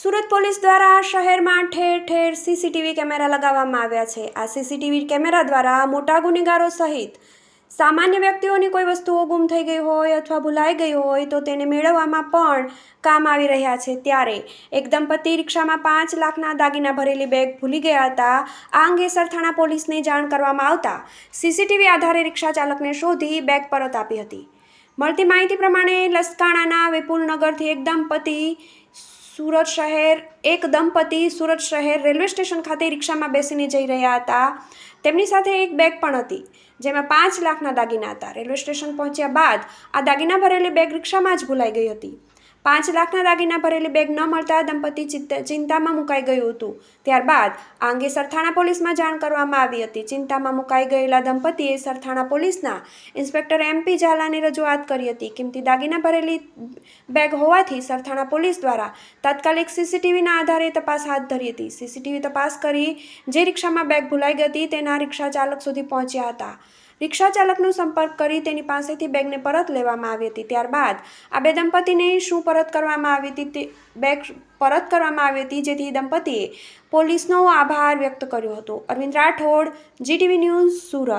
Surat police દ્વારા શહેરમાં ઠેર ઠેર સીસીટીવી કેમેરા લગાવવામાં આવ્યા છે. આ સીસીટીવી કેમેરા દ્વારા મોટા ગુનેગારો સહિત સામાન્ય વ્યક્તિઓની કોઈ વસ્તુઓ ગુમ થઈ ગઈ હોય અથવા ભૂલાઈ ગઈ હોય તો તેને મેળવવામાં પણ કામ આવી રહ્યા છે. ત્યારે એક દંપતી રિક્ષામાં પાંચ લાખના દાગીના ભરેલી બેગ ભૂલી ગયા હતા. આ અંગે સરથાણા પોલીસને જાણ કરવામાં આવતા સીસીટીવી આધારે રિક્ષા ચાલકને શોધી બેગ પરત આપી હતી. મળતી માહિતી પ્રમાણે લસકાણાના વિપુલનગરથી એક દંપતી સુરત શહેર, એક દંપતી સુરત શહેર રેલવે સ્ટેશન ખાતે રિક્ષામાં બેસીને જઈ રહ્યા હતા. તેમની સાથે એક બેગ પણ હતી, જેમાં પાંચ લાખના દાગીના હતા. રેલવે સ્ટેશન પહોંચ્યા બાદ આ દાગીના ભરેલી બેગ રિક્ષામાં જ ભૂલાઈ ગઈ હતી. પાંચ લાખના દાગીના ભરેલી બેગ ન મળતા દંપતી ચિંત- ચિંતામાં મુકાઈ ગયું હતું. ત્યારબાદ આ અંગે સરથાણા પોલીસમાં જાણ કરવામાં આવી હતી. ચિંતામાં મુકાઈ ગયેલા દંપતીએ સરથાણા પોલીસના ઇન્સ્પેક્ટર એમપી ઝાલાને રજૂઆત કરી હતી. કિંમતી દાગીના ભરેલી બેગ હોવાથી સરથાણા પોલીસ દ્વારા તાત્કાલિક સીસીટીવીના આધારે તપાસ હાથ ધરી હતી. સીસીટીવી તપાસ કરી જે રિક્ષામાં બેગ ભૂલાઈ ગઈ હતી તેના રિક્ષા ચાલક સુધી પહોંચ્યા હતા. રિક્ષા ચાલકનો સંપર્ક કરી તેની પાસેથી બેગને પરત લેવામાં આવી હતી. ત્યારબાદ આ બે દંપતીને શું પરત કરવામાં આવી હતી તે બેગ પરત કરવામાં આવી હતી, જેથી દંપતીએ પોલીસનો આભાર વ્યક્ત કર્યો હતો. Arvind Rathod, GTV news Surat.